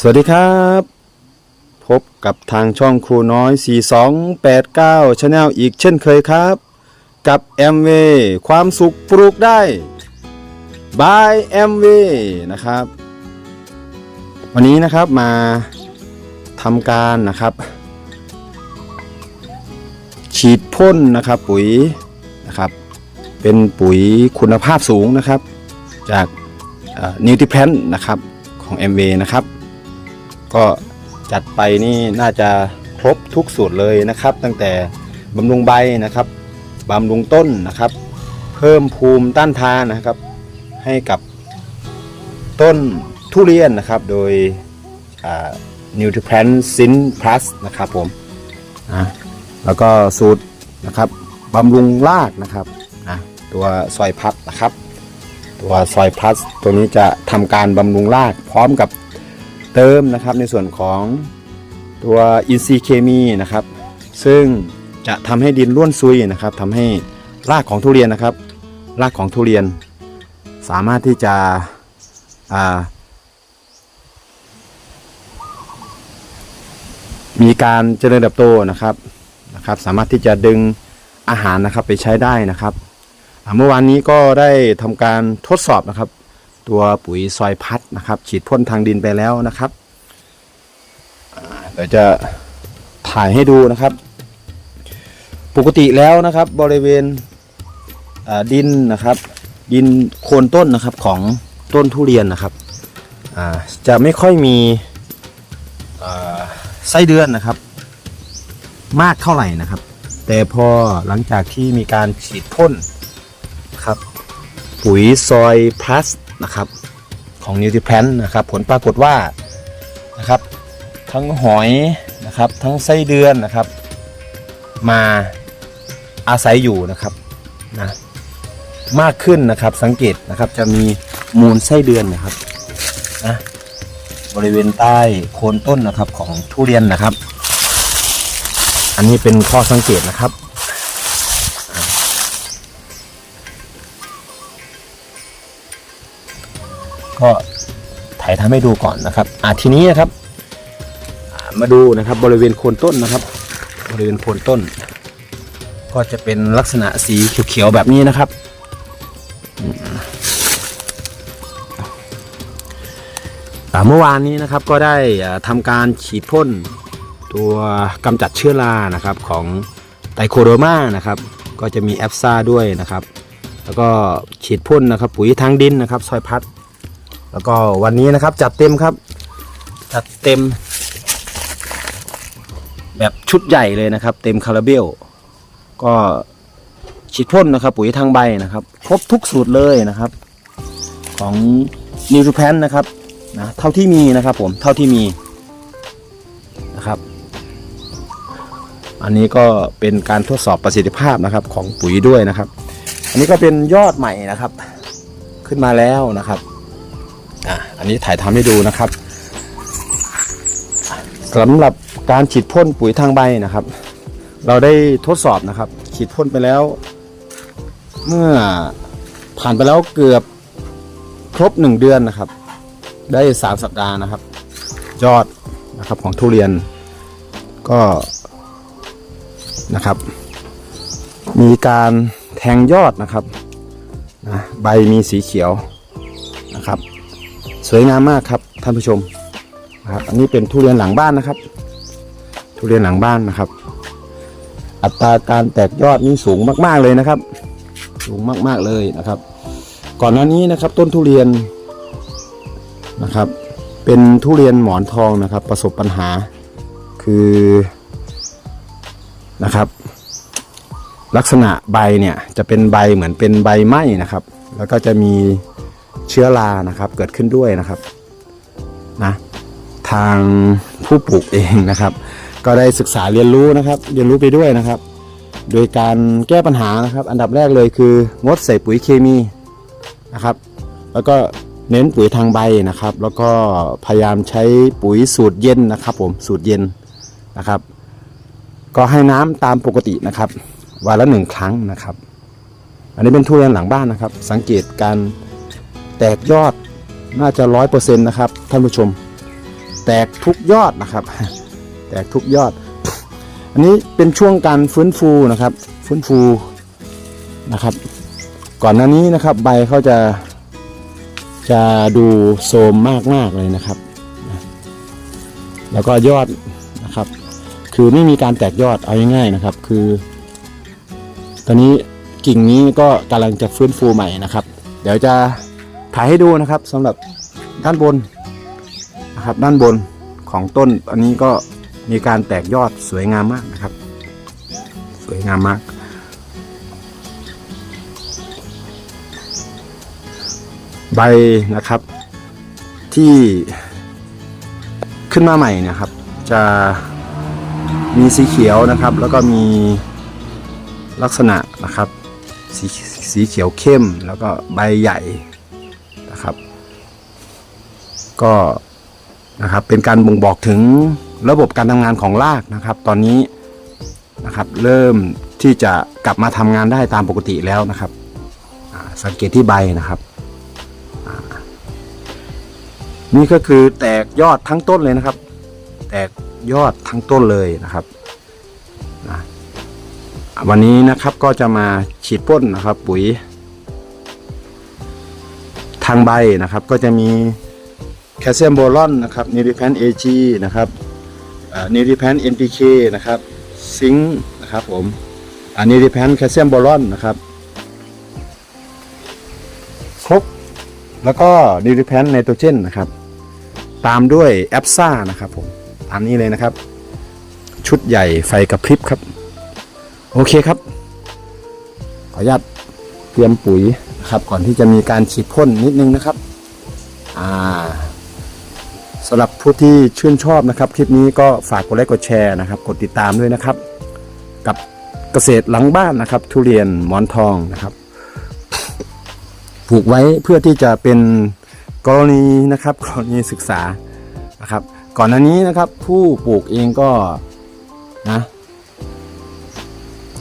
สวัสดีครับ พบกับทางช่องครูน้อย 4289 Channel อีกเช่นเคยครับ กับแอมเวความสุขปลูกได้บายแอมเวนะครับ วันนี้นะครับมาทำการนะครับ ฉีดพ่นนะครับปุ๋ยนะครับ เป็นปุ๋ยคุณภาพสูงนะครับ จากนิวทริแพนนะครับของ MV นะครับ ก็จัดไปนี่น่าจะครบทุกสูตรเลยนะครับ ตั้งแต่บำรุงใบนะครับบำรุงต้นนะครับ เพิ่มภูมิต้านทานนะครับ ให้กับต้นทุเรียนนะครับ โดยนิวทริแพนซินพลัสนะครับผมนะแล้วก็สูตรนะครับบำรุงรากนะครับนะตัวซอยพัดนะครับ ตัวซอยพัสตัวนี้จะทำการบำรุงรากพร้อมกับ เติมนะครับในส่วนของตัวอินทรีย์เคมีนะครับ ซึ่งจะทำให้ดินร่วนซุยนะครับทำให้รากของทุเรียนนะครับ รากของทุเรียน สามารถที่จะอ่ามีการเจริญเติบโตนะครับนะครับ สามารถที่จะดึงอาหารนะครับไปใช้ได้นะครับเมื่อวานนี้ก็ได้ทำการทดสอบนะครับ ตัวปุ๋ยซอยพัดนะครับ ฉีดพ่นทางดินไปแล้วนะครับอ่าเดี๋ยวจะถ่ายให้ดูนะครับ ปกติแล้วนะครับบริเวณดินนะครับ ดินโคนต้นนะครับของต้นทุเรียนนะครับจะไม่ค่อยมีไส้เดือนนะครับ มากเท่าไหร่นะครับ แต่พอหลังจากที่มีการฉีดพ่นครับ ปุ๋ยซอยพลัส นะครับของนิวทริแพนนะครับผลปรากฏว่านะครับทั้งหอยนะครับทั้งไส้เดือนนะครับ มาอาศัยอยู่นะครับนะมากขึ้นนะครับสังเกตนะครับจะมีมูลไส้เดือนนะครับนะบริเวณใต้โคนต้นนะครับของทุเรียนนะครับ อันนี้เป็นข้อสังเกตนะครับ ก็ถ่ายทำให้ดูก่อนนะครับอ่าทีนี้นะครับ มาดูนะครับบริเวณโคนต้นนะครับ บริเวณโคนต้น ก็จะเป็นลักษณะสีเขียวๆแบบนี้นะครับ เมื่อวานนี้นะครับก็ได้อ่าทำการฉีดพ่นตัวกำจัดเชื้อรานะครับของไตโคโดมานะครับก็จะมีแอปซ่าด้วยนะครับ แล้วก็ฉีดพ่นนะครับปุ๋ยทางดินนะครับซอยพัด แล้วก็วันนี้นะครับจัดเต็มครับ จัดเต็ม แบบชุดใหญ่เลยนะครับ เต็มคาราเบล ก็ฉีดพ่นนะครับ ปุ๋ยทางใบนะครับ ครบทุกสูตรเลยนะครับ ของนิวทรแพนนะครับนะเท่าที่มีนะครับผมเท่าที่มีนะครับ อันนี้ก็เป็นการทดสอบประสิทธิภาพนะครับของปุ๋ยด้วยนะครับ อันนี้ก็เป็นยอดใหม่นะครับ ขึ้นมาแล้วนะครับ อันนี้ถ่ายทำให้ดูนะครับสำหรับการฉีดพ่นปุ๋ยทางใบนะครับ เราได้ทดสอบนะครับ ฉีดพ่นไปแล้ว เมื่อผ่านไปแล้วเกือบครบหนึ่งเดือนนะครับ ได้สามสัปดาห์นะครับ ยอดนะครับของทุเรียนก็นะครับ มีการแทงยอดนะครับนะใบมีสีเขียวนะครับ สวยงามมากครับท่านผู้ชมนะครับอันนี้เป็นทุเรียนหลังบ้านนะครับ ทุเรียนหลังบ้านนะครับ อัตราการแตกยอดนี่สูงมากๆเลยนะครับ สูงมากๆเลยนะครับ ก่อนหน้านี้นะครับต้นทุเรียนนะครับ เป็นทุเรียนหมอนทองนะครับ ประสบปัญหาคือนะครับ ลักษณะใบเนี่ยจะเป็นใบเหมือนเป็นใบไหม้นะครับ แล้วก็จะมี เชื้อรานะครับเกิดขึ้นด้วยนะครับนะทางผู้ปลูกเองนะครับ ก็ได้ศึกษาเรียนรู้นะครับ เรียนรู้ไปด้วยนะครับ โดยการแก้ปัญหานะครับ อันดับแรกเลยคืองดใส่ปุ๋ยเคมีนะครับ แล้วก็เน้นปุ๋ยทางใบนะครับ แล้วก็พยายามใช้ปุ๋ยสูตรเย็นนะครับ ผมสูตรเย็นนะครับ ก็ให้น้ำตามปกตินะครับวันละหนึ่งครั้งนะครับ อันนี้เป็นทุเรียนหลังบ้านนะครับ สังเกตการ แตกยอดน่าจะร้อยเปอร์เซ็นต์นะครับท่านผู้ชม แตกทุกยอดนะครับ แตกทุกยอด อันนี้เป็นช่วงการฟื้นฟูนะครับ ฟื้นฟูนะครับ ก่อนหน้านี้นะครับใบเขาจะจะดูโทรมมากมากเลยนะครับ แล้วก็ยอดนะครับ คือไม่มีการแตกยอดเอาง่ายๆนะครับ คือ ตอนนี้กิ่งนี้ก็กำลังจะฟื้นฟูใหม่นะครับ เดี๋ยวจะ ถ่ายให้ดูนะครับสำหรับด้านบนนะครับ ด้านบนของต้นอันนี้ก็มีการแตกยอดสวยงามมากนะครับ สวยงามมาก ใบนะครับที่ขึ้นมาใหม่นะครับ จะมีสีเขียวนะครับ แล้วก็มีลักษณะนะครับ สีสีเขียวเข้มแล้วก็ใบใหญ่ ก็นะครับเป็นการบ่งบอกถึงระบบการทำงานของรากนะครับ ตอนนี้นะครับเริ่มที่จะกลับมาทำงานได้ตามปกติแล้วนะครับ สังเกตที่ใบนะครับนี่ก็คือแตกยอดทั้งต้นเลยนะครับ แตกยอดทั้งต้นเลยนะครับวันนี้นะครับก็จะมาฉีดพ่นนะครับ ปุ๋ย ทางใบนะครับก็จะมี แคลเซียมโบรอนนะครับนิริแพนเอจีนะครับนิริแพนเอ็นพีเคนะครับซิงค์นะครับผมอันนิริแพนแคลเซียมโบรอนนะครับ ครบ แล้วก็นิริแพนไนโตรเจนนะครับ ตามด้วยแอปซ่านะครับผมตามนี้เลยนะครับ ชุดใหญ่ไฟกระพริบครับ โอเคครับ ขออนุญาตเตรียมปุ๋ยนะครับ ก่อนที่จะมีการฉีดพ่นนิดนึงนะครับ อ่า สำหรับผู้ที่ชื่นชอบนะครับ คลิปนี้ก็ฝากกดไลค์กดแชร์นะครับ กดติดตามด้วยนะครับ กับเกษตรหลังบ้านนะครับ ทุเรียนหมอนทองนะครับ ปลูกไว้เพื่อที่จะเป็นกรณีนะครับกรณีศึกษานะครับ ก่อนหน้านี้นะครับ ผู้ปลูกเองก็นะ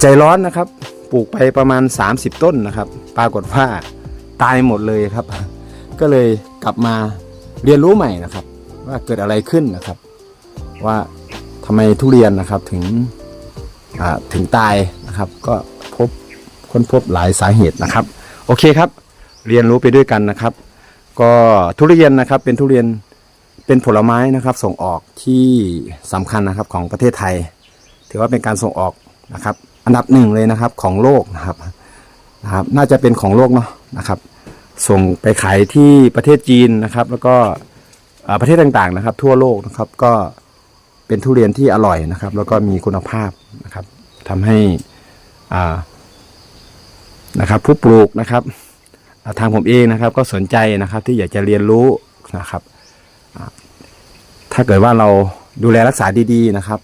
ใจร้อนนะครับ ปลูกไปประมาณ 30 ต้นนะครับ ปรากฏว่าตายหมดเลยครับ ก็เลยกลับมาเรียนรู้ใหม่นะครับ ว่าเกิดอะไรขึ้นนะครับ ว่าทำไมทุเรียนนะครับถึงถึงตายนะครับ ก็พบค้นพบหลายสาเหตุนะครับ โอเคครับ เรียนรู้ไปด้วยกันนะครับ ก็ทุเรียนนะครับเป็นทุเรียนเป็นผลไม้นะครับส่งออกที่สำคัญนะครับของประเทศไทย ถือว่าเป็นการส่งออกนะครับ อันดับหนึ่งเลยนะครับของโลกนะครับนะครับ น่าจะเป็นของโลกเนาะนะครับ ส่งไปขายที่ประเทศจีนนะครับ แล้วก็ ประเทศต่างๆนะครับ ทั่วโลกนะครับก็เป็นทุเรียนที่อร่อยนะครับ แล้วก็มีคุณภาพนะครับทำให้นะครับ ผู้ปลูกนะครับทางผมเองนะครับ ก็สนใจนะครับที่อยากจะเรียนรู้นะครับ ถ้าเกิดว่าเราดูแลรักษาดีๆนะครับ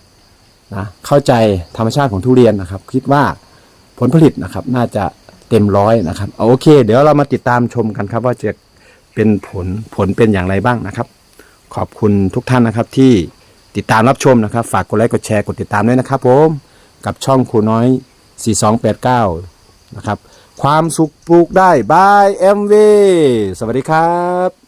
นะเข้าใจธรรมชาติของทุเรียนนะครับ คิดว่าผลผลิตนะครับ น่าจะเต็มร้อยนะครับเอาโอเค เดี๋ยวเรามาติดตามชมกันครับ ว่าจะเป็นผลผลเป็นอย่างไรบ้างนะครับ ขอบคุณทุกท่านนะครับที่ติดตามรับชมนะครับ ฝากกดไลค์กดแชร์กดติดตามด้วยนะครับผมกับช่องครูน้อย 4289 นะครับ ความสุขปลูกได้บายเอ็มวสวัสดีครับ